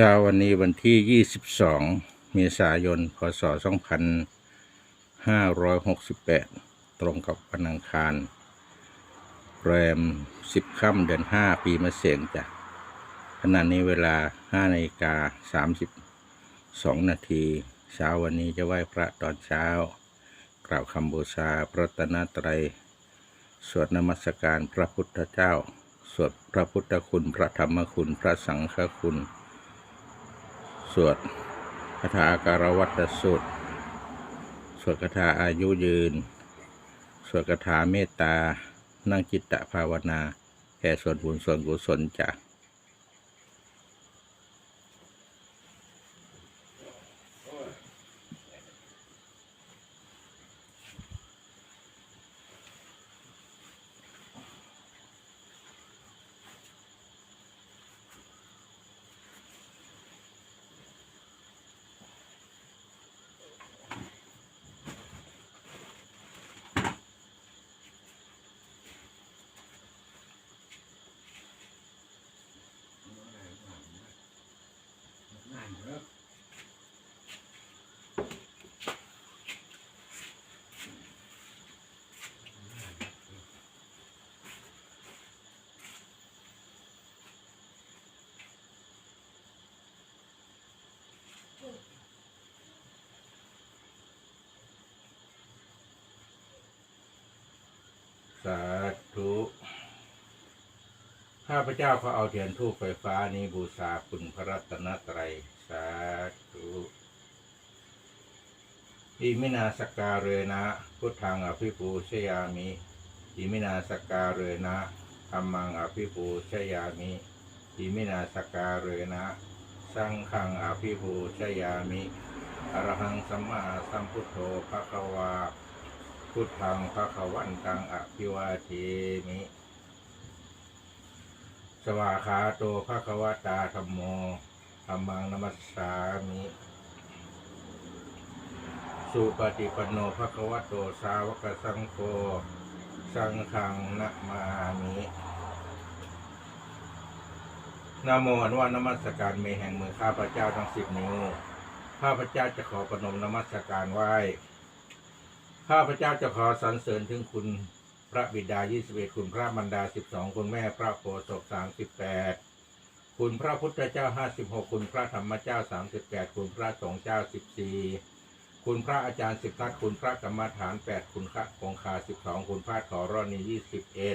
ช้าวันนี้วันที่ 22 เมษายน พศ 2568 ตรงกับวันอังคาร แรม 10 ค่ำเดือน 5 ปีมะเสงจ้ะขณะนี้เวลา5นาฬิกา 32 นาทีเช้าวันนี้จะไหว้พระตอนเช้า กล่าวคำบูชาพระตนตรัย สวดนมัสการพระพุทธเจ้า สวดพระพุทธคุณ พระธรรมคุณ พระสังฆคุณ สวดคาถาการวัตสูตร สวดคาถาอายุยืน สวดคาถาเมตตา นั่งจิตตภาวนาแผ่ส่วนบุญส่วนกุศลจ้ะาธุข้าพเจ้าขอเอาเทียนทูปไฟฟ้านี้บูชาคุณพระรัตนตรัย สาธุอิมินาสกการเรนะพุทธังอภิปูชยามิอิมินาสกการเรนะธรรมังอภิปูชยามิอิมินาสกการเรนะสังฆังอภิปูชยามิอรหังสัมมาสัมพุทโธภะคะวา พุทธังพระขวันตังอภิวาเทมิ สวาขาโตพระควตาธรรมโมธรรมังนมัสสามิ สุปฏิปันโนพระควโตสาวกสังโฆ สังฆังนะมามินะโมอนว่านมัสการเมแห่งมือข้าพเจ้าทั้งสิบนิ้ว ข้าพเจ้าจะขอประนมนมัสการไหว้ ข้าพเจ้าจะขอสรรเสริญถึงคุณพระบิดา 21 คุณพระมารดา 12 คุณแม่พระโพธิ์ศก38คุณพระพุทธเจ้า 56 คุณพระธรรมเจ้า 38 คุณพระสงฆ์เจ้า 14 คุณพระอาจารย์ 10ทัศคุณพระกรรมฐาน 8 คุณพระคงคา 12 คุณพระขอรอนี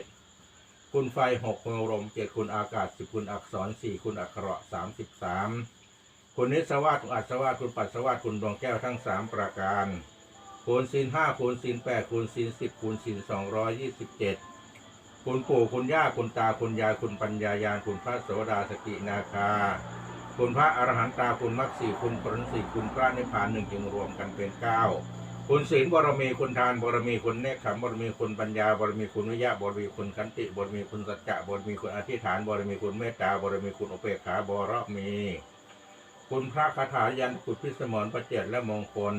21 คุณไฟ 6 คุณลม7คุณอากาศ 10 คุณอักษร 4 คุณอักขระ33 คุณนิสวาสคุณอัศวาสคุณปัสสวาสคุณดวงแก้วทั้ง 3 ประการ คูณศีลห้าคูณศีลแปดคูณศีลสิบคูณศีลสองร้อยยี่สิบเจ็ดคุณปู่คุณย่าคุณตาคุณยายคุณปัญญายาณคุณพระโสดาสกินาคา คุณพระอรหันตาคุณมรรคสีคุณผลสีคุณพระนิพพานหนึ่งจึงรวมกันเป็นเก้าคุณศีลบารมีคุณทานบารมีคุณเนคขมบารมีคุณปัญญาบารมีคุณวิยะบารมีคุณขันติบารมีคุณสัจจะบารมีคุณอธิษฐานบารมีคุณเมตตาบารมีคุณอุเบกขาบารมี คุณพระคาถายันกุศพิสมรประเจตและมงคล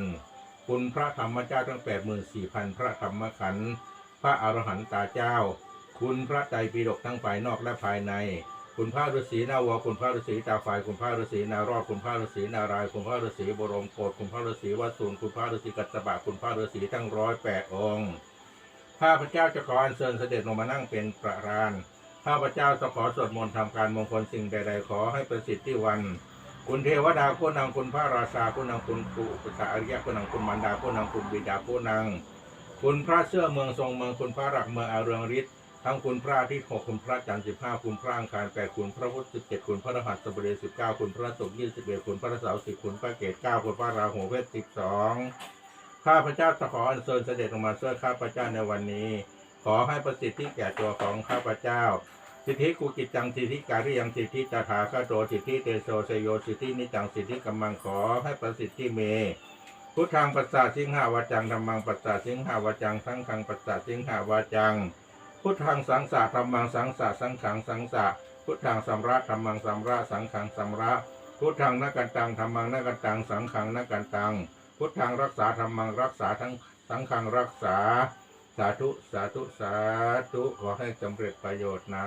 คุณพระธรรมเจ้าทั้งแปดหมื่นสี่พันพระธรรมขันธ์พระอรหันตาเจ้า คุณพระไตรปิฎกทั้งภายนอกและภายใน คุณพระฤาษีนาวคุณพระฤาษีตาไฟคุณพระฤาษีนารอดคุณพระฤาษีนารายคุณพระฤาษีบรมโกศคุณพระฤาษีวัดสุนคุณพระฤาษีกัสสปะคุณพระฤาษีทั้งร้อยแปดองค์ข้าพเจ้าจะขออัญเชิญเสด็จลงมานั่งเป็นประธานข้าพเจ้าจะขอสวดมนต์ทำการมงคลสิ่งใดๆขอให้ประสิทธิวัน คุณเทวดาคุณนางคุณพระราชาคุณนางคุณครูอุปสาอริยะคุณนางคุณมันดาคุณนางคุณบิดาคุณนางคุณพระเชื่อเมืองทรงเมืองคุณพระหลักเมืองอาเรืองฤทธิ์ทั้งคุณพระอาทิตย์หกคุณพระจันทร์สิบห้าคุณพระอังคารแปดคุณพระพุธสิบเจ็ดคุณพระรหัสบดีสิบเก้าคุณพระศุกร์ยี่สิบเอ็ดคุณพระเสาร์สิบคุณพระเกศเก้าคุณพระราหูเวทสิบสองข้าพเจ้าจะขออัญเชิญเสด็จลงมาช่วยข้าพเจ้าในวันนี้ ขอให้ประสิทธิ์ที่แก่ตัวของข้าพเจ้า สิทธิกุกิจจังสิทธิการิยังสิทธิตถาคาโตสิทธิเตโชเชโยสิทธินิจังสิทธิกัมมังขอให้ประสิทธิเมพุทธังปัสสะสิงหาวาจังธรรมังปัสสะสิงหาวาจังสังฆังปัสสะสิงหาวาจัง พุทธังสังสะธรรมังสังสะสังขังสังสะพุทธังสัมระธรรมังสัมระสังขังสัมระ พุทธังนักกันตังธรรมังนักกันตังสังขังนักกันตัง พุทธังรักษาธรรมังรักษาทั้งสังขังรักษา สาธุสาธุสาธุขอให้สำเร็จประโยชน์นะ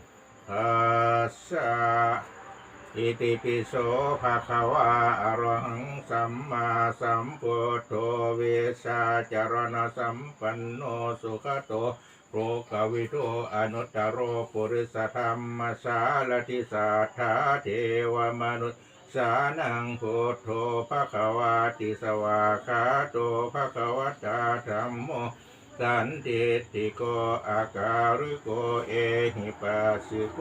สสะอิติปิโสภะคะวะอรหังสัมมาสัมพุทโธเวชาจารณสัมปันโนสุขโตโรกวิโตอนุตตรโรปุริสธรรมสารติสัทธาเทวมนุษย์สานังพุทโธภะคะวะติสวาคาโตภะคะวะตาธัมโม สันติติโกอาการิโกเอหิปัสสิโก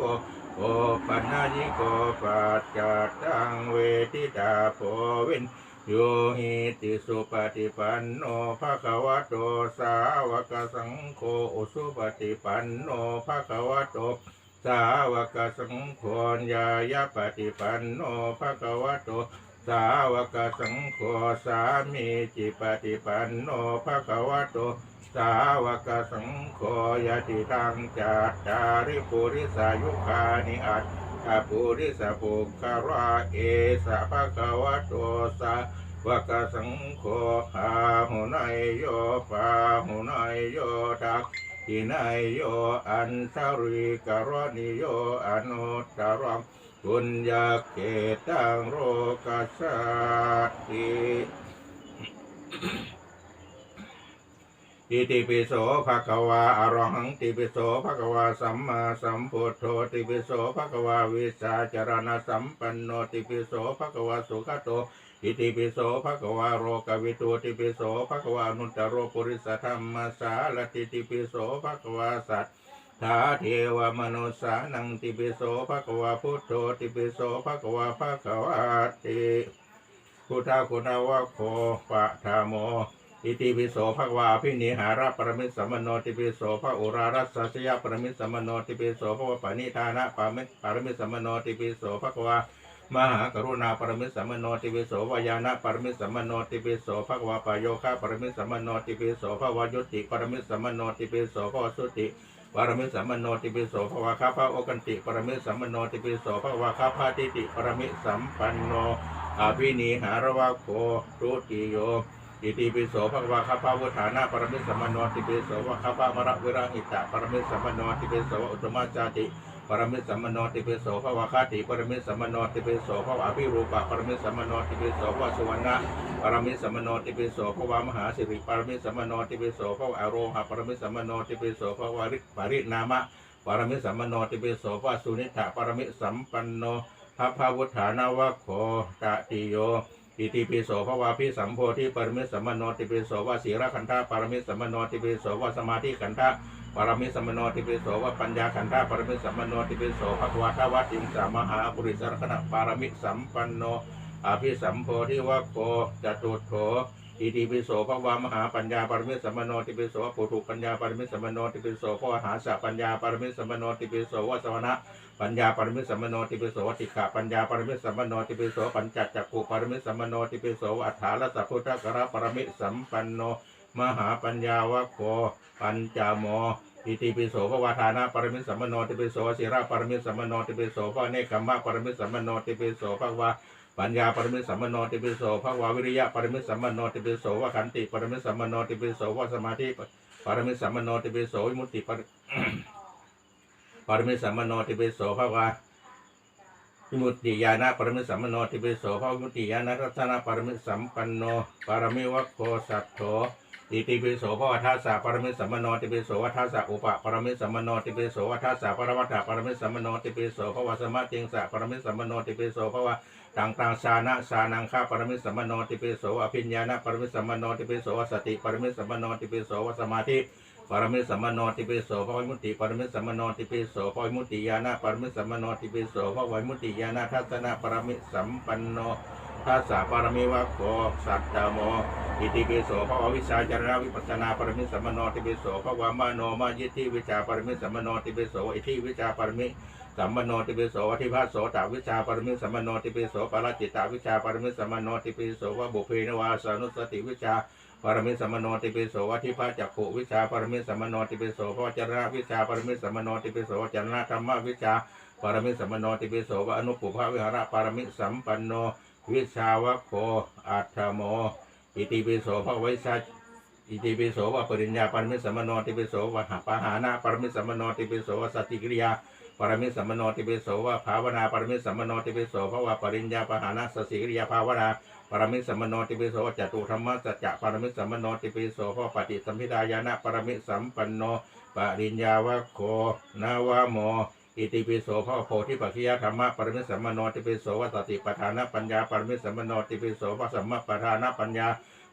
โอปัญญิโกปัจจัตตังเวทิตาโพวินโยหิติสุปฏิปันโนภะคะวะโตสาวกสังโฆอุสุปฏิปันโนภะคะวะโตสาวกสังโฆญายาปฏิปันโนภะคะวะโตสาวกสังโฆสามีจิปฏิปันโนภะคะวะโต สาวกสังโฆยติทังจัตตาริปุริสายุคานิอัตถปุริสปุคคาราเอสะภะคะวะโตสาวกสังโฆหาหุนายโยปาหุนายโยทักขินายโยอันสริกรณิโยอนุตตรังปุญญาเกตังโรกัสสติ อิติปิโสภะคะวาอะระหังติปิโสภะคะวาสัมมาสัมพุทโธติปิโสภะคะวาวิชาจารณะสัมปันโนติปิโสภะคะวาสุขโตอิติปิโสภะคะวาโรกวิตูติปิโสภะคะวานุตตรโรปุริสธรรมสารติติปิโสภะคะวาสัตถาเทวมนุสานังติปิโสภะคะวาพุทโธติปิโสภะคะวาภะคะวาติพุทธคุณาวะโคปะธรรมโม อิติปิโสภควาพินิหาระปรมิสัมมโนติปิโสภะอุรารัสสยปรมิสัมมโนติปิโสภะวปณิธานะปามิปรมิสัมมโนติปิโสภความหากรุณาปรมิสัมมโนติปิโสวายานะปรมิสัมมโนติปิโสภควาปโยคะปรมิสัมมโนติปิโสภวายุติปรมิสัมมโนติปิโสภวสุติปรมิสัมมโนติปิโสภะวาคาภะโอกันติปรมิสัมมโนติปิโสภะวาคาภะติติปรมิสสัมปันโนอภินิหารวะโครุติโย อิติปิโสภควะคัพพะวุฒานะปรมิสัมมโนติปิโสวะคัพพะมระวิรังอิตะปรมิสัมมโนติปิโสอุตมะจาติปรมิสัมมโนติปิโสภะวะคาติปรมิสัมมโนติปิโสภวะอภิรูปะปรมิสัมมโนติปิโสภวสุวรรณะปรมิสัมมโนติปิโสภวะมหาสิริปรมิสัมมโนติปิโสภวะอโรหะปรมิสัมมโนติปิโสภวะริปรินามะปรมิสัมมโนติปิโสภวสุนิถะปรมิสัมปันโนภะพะวุฒานาวะโคตติโย อิติปิโสภวาพิสัมโพธิปรมิสสัมมโนติปิโสวาสีระขันธาปรมิสสัมมโนติปิโสวาสมาธิขันธาปรมิสสัมมโนติปิโสวาปัญญาขันธาปรมิสสัมมโนติปิโสภควาทวัติงสามหาปุริสรคณะปรมิสสัมปันโนอภิสัมโพธิวัคโคจตุโถ อิติปิโสภวามหาปัญญาปรมิสัมมโนติปิโสปุถุปัญญาปรมิสัมมโนติปิโสภวหาสะปัญญาปรมิสัมมโนติปิโสวาสวนะปัญญาปรมิสัมมโนติปิโสติขะปัญญาปรมิสัมมโนติปิโสปัญจจักขุปรมิสัมมโนติปิโสอัฏฐาลสัพพุทธกระปรมิสัมปันโนมหาปัญญาวะโคปัญจโมอิติปิโสภวาทานะปรมิสัมมโนติปิโสศิระปรมิสัมมโนติปิโสภวเนกขมะปรมิสสัมมโนติปิโสภวา ปัญญาปรมิสัมมโนติปิโสภวาวิริยะปรมิสัมมโนติปิโสวขันติปรมิสัมมโนติปิโสวสมาธิปรมิสัมมโนติปิโสวิมุตติปรปรมิสัมมโนติปิโสภะวาวิมุตติญาณปรมิสัมมโนติปิโสภะวิมุตติญาณรัตนะปรมิสัมปันโนปรมิวัคโคสัตโธอิติปิโสภะวทัสสะปรมิสัมมโนติปิโสวัทัสสะอุปะปรมิสัมมโนติปิโสวัทัสสะปรมัตถะปรมิสัมมโนติปิโสภวะสมะติงสะปรมิสัมมโนติปิโสภวะ ตังตังสานะสานังฆาปรมิสัมมโนติปิโสอภิญญาณปรมิสัมมโนติปิโสวสติปรมิสัมมโนติปิโสวสมาธิปรมิสัมมโนติปิโสภวิมุตติปรมิสัมมโนติปิโสภวิมุตติญาณปรมิสัมมโนติปิโสภวิมุตติญาณทัศนะปรมิสัมปันโนทัสสะปรมิวัคโคสัตตโมอิติปิโสภววิชาจารณวิปัสสนาปรมิสัมมโนติปิโสภวามโนมายิทธิวิชาปรมิสัมมโนติปิโสอิทิวิชาปรมิ สัมมโนติปิโสวัติภาโสตวิชาปรมิสัมมโนติปิโสปรจิตตวิชาปรมิสัมมโนติปิโสวะบุเพนวาสานุสติวิชาปรมิสัมมโนติปิโสวัติภาจักขุวิชาปรมิสัมมโนติปิโสพจรณวิชาปรมิสัมมโนติปิโสจรณธรรมวิชาปรมิสัมมโนติปิโสวะอนุปุภวิหารปรมิสัมปันโนวิชาวะโคอัตถโมอิติปิโสภะไวิชาอิติปิโสวะปริญญาปรมิสัมมโนติปิโสวะหาปะหานะปรมิสัมมโนติปิโสวะสติกิริยา ปรมิสัมมโนติปิโสวะภาวนาปรมิสัมมโนติปิโสภะวะปริญญาปะหานะสติกริยาภาวนาปรมิสัมมโนติปิโสจตุธรรมะสัจจะปรมิสัมมโนติปิโสภะปฏิสัมพิทายานะปรมิสัมปันโนปริญญาวะโค นาวะโมอิติปิโสภะโพธิปัจจยธรรมะปรมิสัมมโนติปิโสวะสติปัฏฐานปัญญาปรมิสัมมโนติปิโสภะสัมมาปัฏฐานปัญญา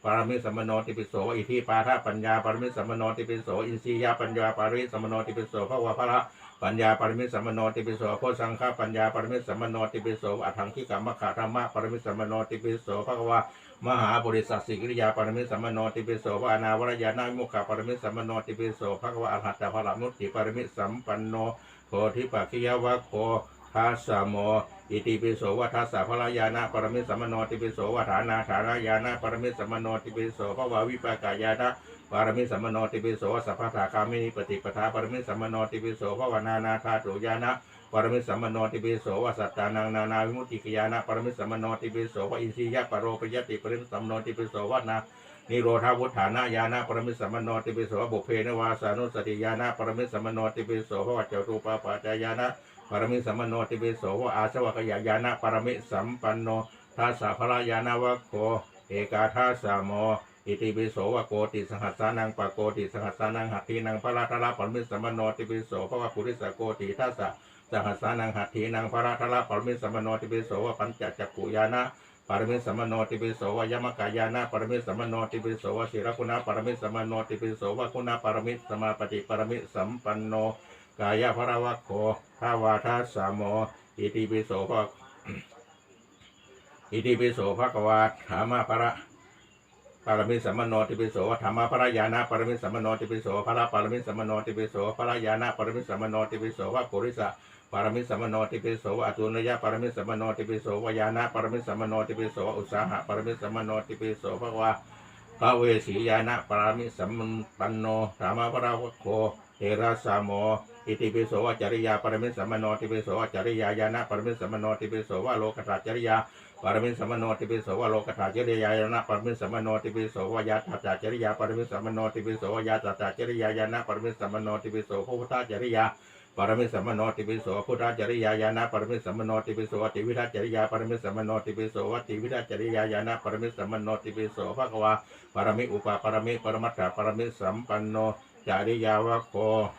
ปรมิสัมมโนติปิโสอิทิปาทปัญญาปรมิสัมมโนติปิโสอินทรียปัญญาปรมิสัมมโนติปิโสภะวะพระ ปัญญาปรมิสัมมโนติปิโสโพสังฆปัญญาปรมิสัมมโนติปิโสอัฏฐังคิกามะขะธรรมะปรมิสัมมโนติปิโสภะวะมหาบริษัทสิกิริยาปรมิสัมมโนติปิโสวะอนาวรยานามุขะปรมิสัมมโนติปิโสภะวะอรหัตตะพระมุตติปรมิสัมปันโนโพธิปัจจยวะโคทัสสโมอิติปิโสวะทัสสะพระยานะปรมิสัมมโนติปิโสวะฐานาฐานายานะปรมิสัมมโนติปิโสภะวาวิปากายานะ ปรมิสัมมโนติปิโสสัพพะทาคามินิปฏิปทาปรมิสัมมโนติปิโสภวานานาคาตุยานะปรมิสัมมโนติปิโสวสัตตานังนานาวิมุติกยานะปรมิสัมมโนติปิโสวอินทรียะปโรปยติปริมิสัมมโนติปิโสวนานิโรธาวุฒานายานะปรมิสัมมโนติปิโสบุพเพนวาสานุสติยานะปรมิสัมมโนติปิโสภวจตุปาปัจจายานะปรมิสัมมโนติปิโสวอาสวะกยายานะปรมิสัมปันโนทัสสะพระยานวะโคเอกาทัสสะโม อิติปิโสวะโกติสหัสสานังปะโกติสหัสสานังหัตถีนังพระราทละปรมิสัมมโนติปิโสภวะปุริสโกติทัสสะสหัสสานังหัตถีนังพระราทละปรมิสัมมโนติปิโสวะปัญจจักกุยานะปรมิสัมมโนติปิโสวะยมกายานะปรมิสัมมโนติปิโสวะศิรคุณาปรมิสัมมโนติปิโสวะคุณาปรมิสมาปฏิปรมิสัมปันโนกายภรวะโคทาวาทัสสามโมอิติปิโสภะอิติปิโสภะกวาธรรมะปะระ ปรมิสัมมโนติปิโสธรรมะประยานะปรมิสัมมโนติปิโสพระปรมิสัมมโนติปิโสพระยานะปรมิสัมมโนติปิโสวะปุริสะปรมิสัมมโนติปิโสวะอตุนยะปรมิสัมมโนติปิโสวะยานะปรมิสัมมโนติปิโสวะอุสาหะปรมิสัมมโนติปิโสภะวะพระเวสียานะปรมิสัมปันโนธรรมปราวโคเทระสามโม อิติปิโสวจริยาปรมิสัมมโนติปิโสวจริยายานะปรมิสัมมโนติปิโสวโลกตาจริยาปรมิสัมมโนติปิโสวโลกตาจริยายานะปรมิสัมมโนติปิโสวะยาตาจริยาปรมิสัมมโนติปิโสวะยาตาจริยายานะปรมิสัมมโนติปิโสภุตตาจริยาปรมิสัมมโนติปิโสพุทธจริยายานะปรมิสัมมโนติปิโสวติวิทัจริยาปรมิสัมมโนติปิโสวติวิทัจริยายานะปรมิสัมมโนติปิโสภะคะวาปรมิอุปปรมิปรมัตถปรมิสัมปันโน จาริยาวะโค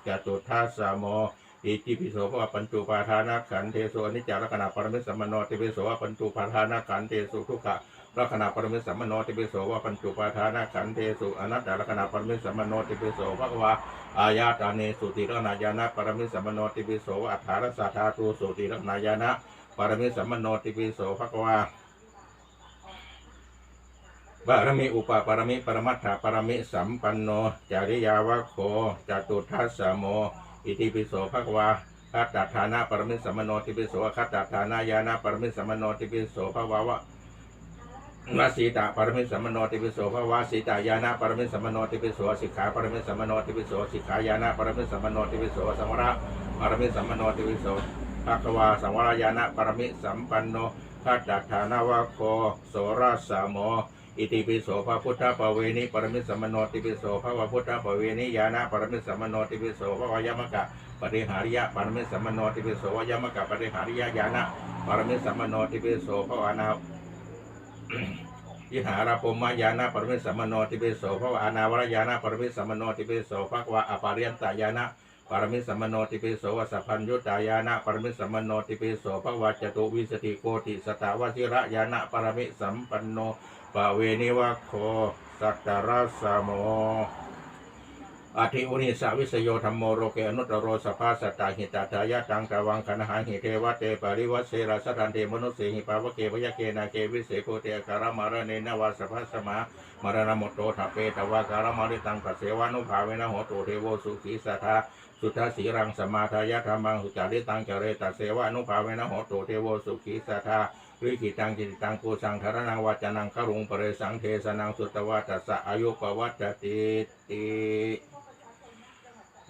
จตุทัสสะโมอิติปิโสภะปัญจุปาทานาขันเทโสอนิจจาลักขณะปรมิสัมมโนติปิโสปัญจุปาทานาขันเทโสทุกขะลักษณะปรมิสัมมโนติปิโสวะปัญจุปาทานาขันเทโสอนัตตลักษณะปรมิสัมมโนติปิโสภะคะวาอายาตาเนสุติรนายานะปรมิสัมมโนติปิโสอัฏฐารสัทธาตุสุติรนายานะปรมิสัมมโนติปิโสภะคะ วาบารมิอุปปารมิปรมัตถปรมิสัมปันโน จาริยาวะโคจตุทัสสโม อิติปิโสภะคะวาคัตตฐานะปรมิสัมมโนติปิโสคัตตฐานายานะปรมิสัมมโนติปิโสภะวาวะวสีตาปรมิสัมมโนติปิโสภวาสีตายานะปรมิสัมมโนติปิโสสิกขาปรมิสัมมโนติปิโสสิกขายานะปรมิสัมมโนติปิโสสังวระปรมิสัมมโนติปิโสภะคะวาสังวรายานะปรมิสัมปันโนทัตตฐานาวะโคโสราสามโม อิติปิโสภะพุทธปเวนิปรมิสัมโนติปิโสภะวพุทธปเวนิยานะปรมิสัมโนติปิโสภะวายมกะปริหาริยะปรมิสัมโนติปิโสวายมกะปริหาริยะญาณะปรมิสัมโนติปิโสภะวานายิหาราปมายานะปรมิสัมโนติเปโสภวะอานาวรยานะปรมิสัมโนติเปโสภควะอปาริยันตายานะ ปรมิสัมมโนติเปโสวสัพพัญญุตายานะปรมิสัมมโนติเปโสภวะจตุวิสติโกติสตาวชิระยานะปรมิสัมปันโนปะเวนิวะโคสัตตรัสโมอาทิอุนิสาวิสโยธรรมโมโรเกอนุตโรสภาสตาหิตาทายาตังกวังคณหาหิเทวะเตปริวัเสราสทันเตมนุสเสหิปาวะเกวะเกนาเกวิเศโกเตการมารเนนวาสภาสมามารณมโตทเปตวาการมาริตังกเสวานุภาเวนะโหตุเทโวสุขีสัทธา สุทธาสีรังสมาทายะธรรมังสุจาริตังจเรตัสเสวะนุภาเวนะโหตเทโวสุขีสัทธาวิกิตังจิตตังกูสังธารนังวัจนังครุงปเรสังเทสนังสุตวะตัสสะอายุปวัตติติ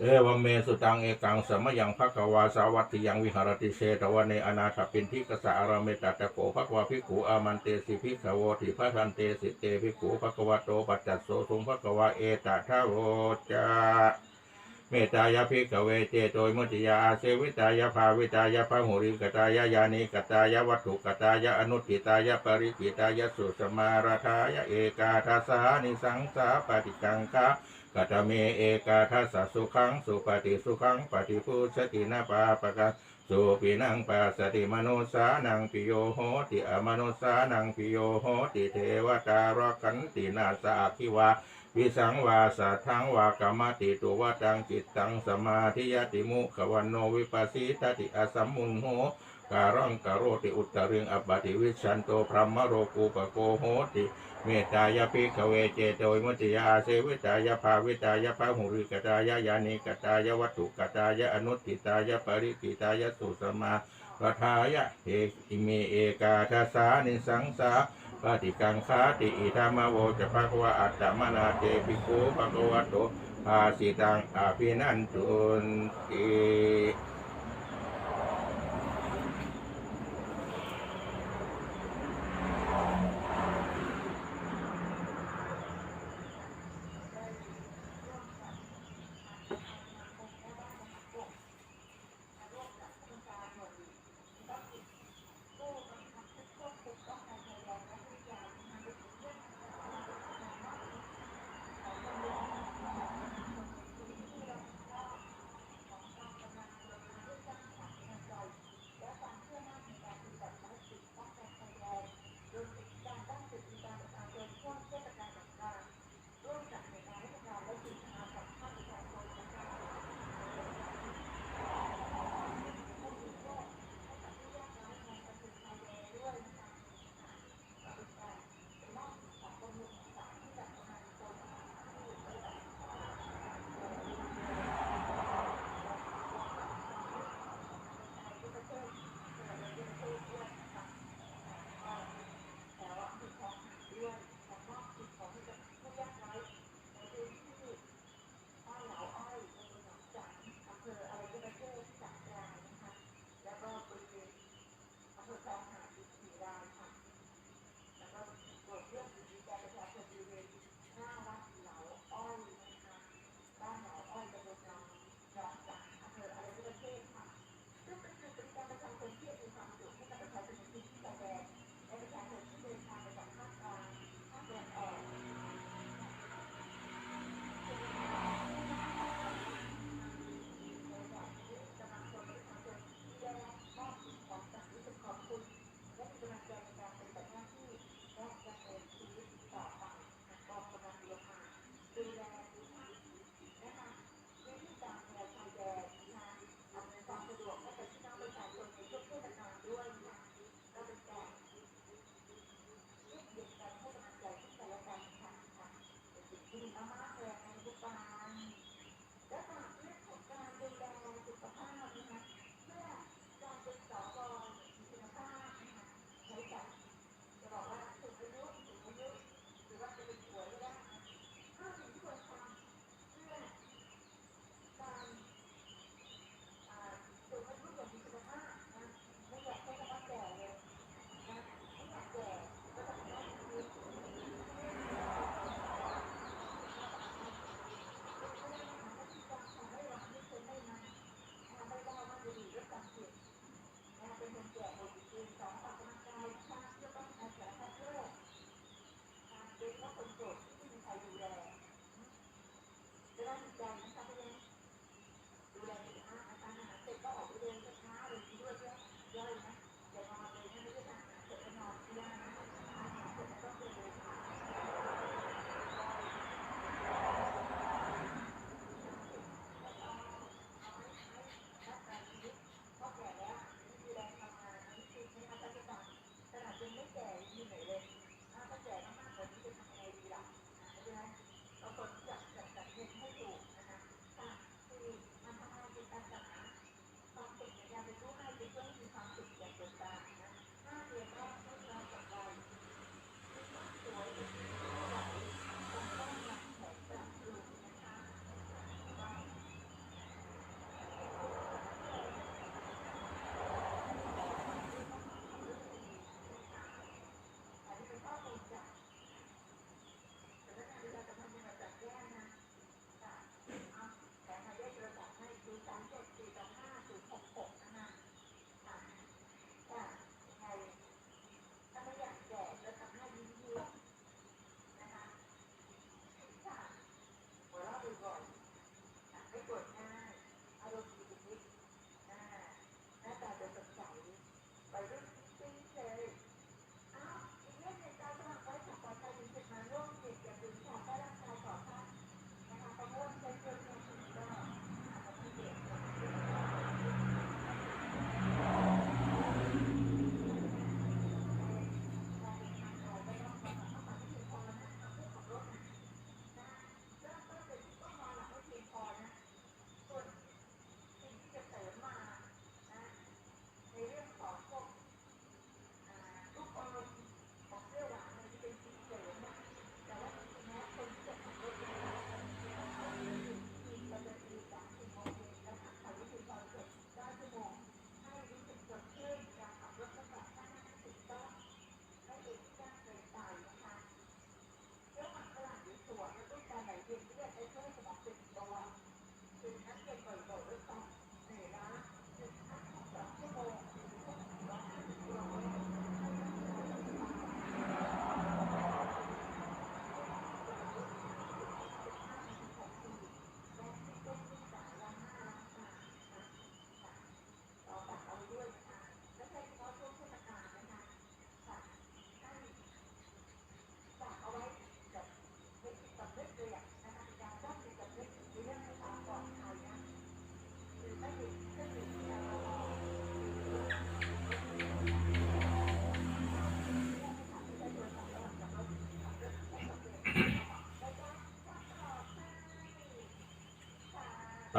เอวเมสุตังเอกังสมยังภควาสาวัตถิยังวิหารติเชตวันเนอนาถปินทิกสะอารามเมตตะโกภควาภิกขุอามันเตสิภิกขโวติพระทันเตสิเตภิกขุภควาโตปัจจโสสุงภควาเอตทะโวจา เมตตายาภิกขเวเจโตยมุติยาอาเสวิตายาภาวิตายาพหุริกตายายานิกตายาวัตถุกตายาอนุติตายาปริกิตายาสุสมาราทายาเอกาทัสานิสังสาปฏิกังคากัตเมเอกาทัสสุขังสุปฏิสุขังปฏิพุสตินาปาปะกะสุปินังปัสสติมโนสานังปิโยโหติอมโนสานังปิโยโหติเทวตารกันตินาสาคิวา วิสังวาสัทธังวากรรมติตุวตังจิตตังสมาธิยติมุขวันโนวิปัสสิตติอสัมมุนโหการังกโรติอุตริงอัปปติวิชันโตพรหมโรกูปโกโหติเมตตายาภิขเวเจโตยมุติยาเสวิตายาภาวิตายาภาหุริกตายายานิกตายาวัตถุกตายาอนุติตายาปริกิตายาสุสมาประทายะเออิเมเอกาทัสสานิสังสา ปฏิกังคาติอิธรรมโวจะภควะอัตตมนาเตปิโกภควะโตอาสิตังอาภินันตุนติ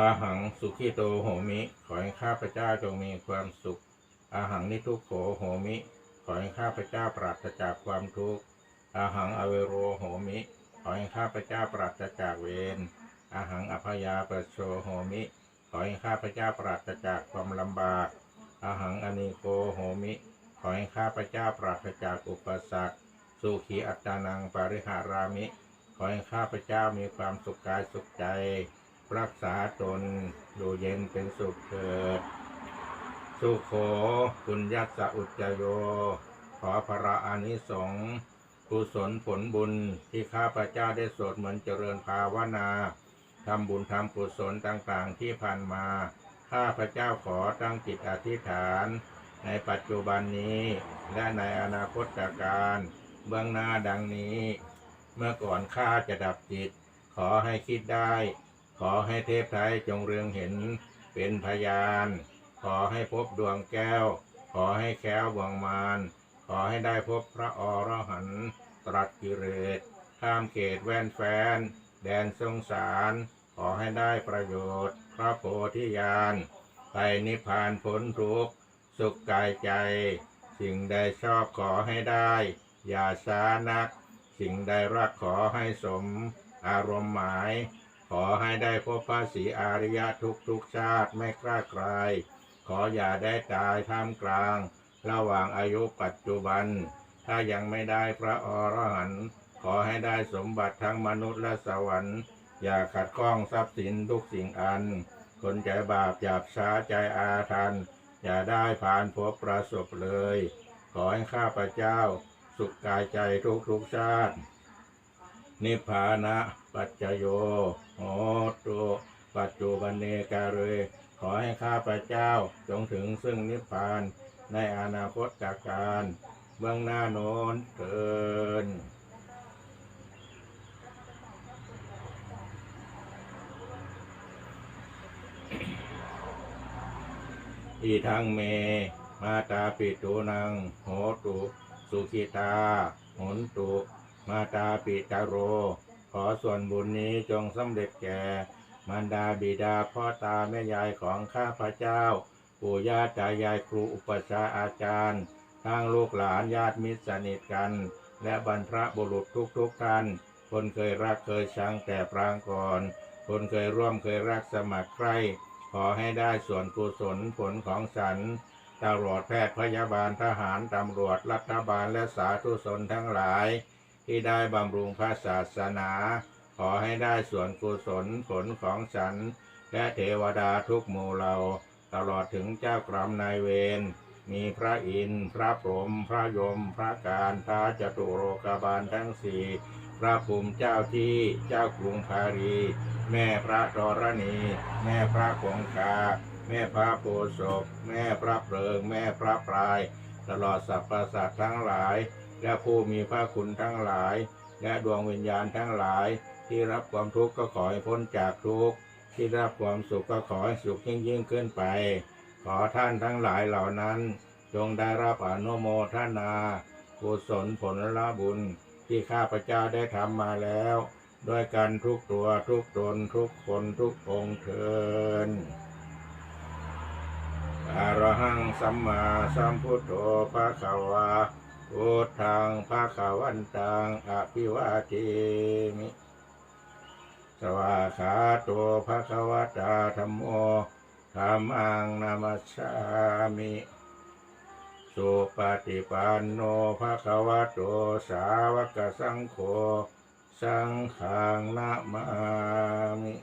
อาหังสุขิโตโหมิ ขอให้ข้าพเจ้าจงมีความสุข อาหังนิทุกโขโหมิ ขอให้ข้าพเจ้าปราศจากความทุกข์ อาหังอเวโรโหมิ ขอให้ข้าพเจ้าปราศจากเวร อาหังอภยาปโชโหมิ ขอให้ข้าพเจ้าปราศจากความลำบาก อาหังอนิโกโหมิ ขอให้ข้าพเจ้าปราศจากอุปสรรค สุขีอัตานังปาริหารามิ ขอให้ข้าพเจ้ามีความสุขกายสุขใจ รักษาตนอยู่เย็นเป็นสุขเถิด สุโขปุญญัสอุจจโย ขอพระอานิสงส์กุศลผลบุญที่ข้าพเจ้าได้สวดเหมือนเจริญภาวนาทำบุญทำกุศลต่างๆที่ผ่านมา ข้าพเจ้าขอตั้งจิตอธิษฐาน ในปัจจุบันนี้และในอนาคตการเบื้องหน้าดังนี้ เมื่อก่อนข้าจะดับจิต ขอให้คิดได้ ขอให้เทพไทยจงเรืองเห็นเป็นพยาน ขอให้พบดวงแก้ว ขอให้แค้วบวงมาร ขอให้ได้พบพระอรหันต์ตรัสกิเลสข้ามเขตแว่นแฟน แดนสงสาร ขอให้ได้ประโยชน์ พระโพธิญาณไปนิพพานพ้นทุกข์สุขกายใจ สิ่งใดชอบขอให้ได้ อย่าช้านัก สิ่งใดรักขอให้สม อารมณ์หมาย ขอให้ได้พบพระศรีอาริยะทุกทุกชาติไม่กล้าใครขออย่าได้ตายท่ามกลาง ระหว่างอายุปัจจุบัน ถ้ายังไม่ได้พระอรหันต์ขอให้ได้สมบัติทั้งมนุษย์และสวรรค์ อย่าขัดข้องทรัพย์สินทุกสิ่งอัน คนใจบาปหยาบช้าใจอาทัน อย่าได้ผ่านพบประสบเลย ขอให้ข้าพเจ้า สุขกายใจทุกทุกชาติ นิพพานะปัจจโย โหตุปัจจุบันเนกาเรขอให้ข้าพเจ้าจงถึงซึ่งนิพพานในอนาคตการเบื้องหน้าโน้นเถินอีทังเม มาตาปิตุนัง โหตุ สุขิตาหนตุ มาตาปิตาโร ขอส่วนบุญนี้จงสำเร็จแก่ มารดาบิดาพ่อตาแม่ยายของข้าพเจ้า ปู่ย่าตายายครูอุปชาอาจารย์ทั้งลูกหลานญาติมิตรสนิทกัน และบรรพบุรุษทุกๆท่าน คนเคยรักเคยชังแต่ปรางก่อน คนเคยร่วมเคยรักสมัครใครขอให้ได้ส่วนกุศลผลของสันตำรวจแพทย์พยาบาลทหารตำรวจรัฐบาลและสาธุชนทั้งหลาย ที่ได้บำรุงพระศาสนา ขอให้ได้ส่วนกุศลผลของฉัน และเทวดาทุกหมู่เหล่าตลอดถึงเจ้ากรรมนายเวร มีพระอินทร์พระพรหมพระยม พระการพระจตุโลกบาลทั้งสี่พระภูมิเจ้าที่เจ้ากรุงพารี แม่พระธรณี แม่พระคงคา แม่พระโพศพแม่พระเพลิง แม่พระปลาย ตลอดสรรพสัตว์ทั้งหลาย และผู้มีพระคุณทั้งหลาย และดวงวิญญาณทั้งหลาย ที่รับความทุกข์ก็ขอให้พ้นจากทุกข์ที่รับความสุขก็ขอให้สุขยิ่งยิ่งขึ้นไป ขอท่านทั้งหลายเหล่านั้น จงได้รับอนุโมทนากุศลผลละบุญที่ข้าพเจ้าได้ทำมาแล้ว ด้วยกันทุกตัวทุกตนทุกคนทุกองค์เทินอรหังสัมมาสัมพุทโธภะคะวา พุทธังภะควันตังอภิวาเทมิ สวาขาโตภะควตาธรรมโมธรรมังนามัสสามิสุปฏิปันโนภะควะโตสาวกสังโฆสังฆังนามามิ